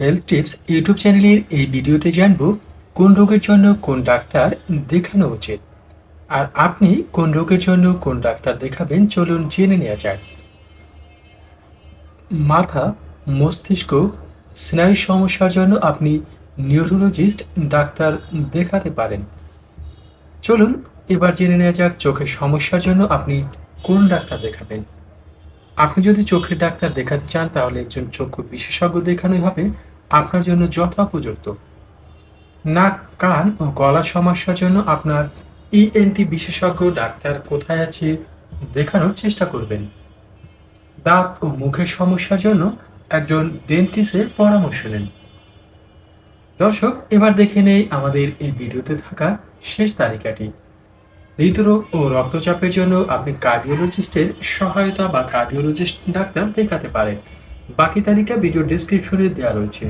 Health tips YouTube চ্যানেলের এই ভিডিওতে জানব কোন রোগের জন্য কোন ডাক্তার দেখানো উচিত। আর আপনি কোন রোগের জন্য কোন ডাক্তার দেখাবেন চলুন জেনে নেওয়া যাক। মাথা, মস্তিষ্ক, স্নায়ু সমস্যার জন্য আপনি নিউরোলজিস্ট ডাক্তার দেখাতে পারেন। চলুন এবার জেনে নেওয়া যাক চোখের সমস্যার জন্য আপনি কোন ডাক্তার দেখাবেন। আপনি যদি চোখের ডাক্তার দেখাতে চান, তাহলে একজন চক্ষু বিশেষজ্ঞ দেখানোই হবে। আপনার জন্য যথোপযুক্ত নাক, কান ও গলার সমস্যার জন্য আপনার ইএনটি বিশেষজ্ঞ ডাক্তার কোথায় আছে দেখানোর চেষ্টা করবেন। দাঁত ও মুখের সমস্যার জন্য একজন ডেন্টিস্টের পরামর্শ নেন। দর্শক, এবার দেখে নেই আমাদের এই ভিডিওতে থাকা শেষ তালিকাটি। হৃদরোগ ও রক্তচাপের জন্য আপনি কার্ডিওলজিস্টের সহায়তা বা কার্ডিওলজিস্ট ডাক্তার দেখাতে পারেন। বাকি তালিকা ভিডিও ডিসক্রিপশনে দেওয়া রয়েছে।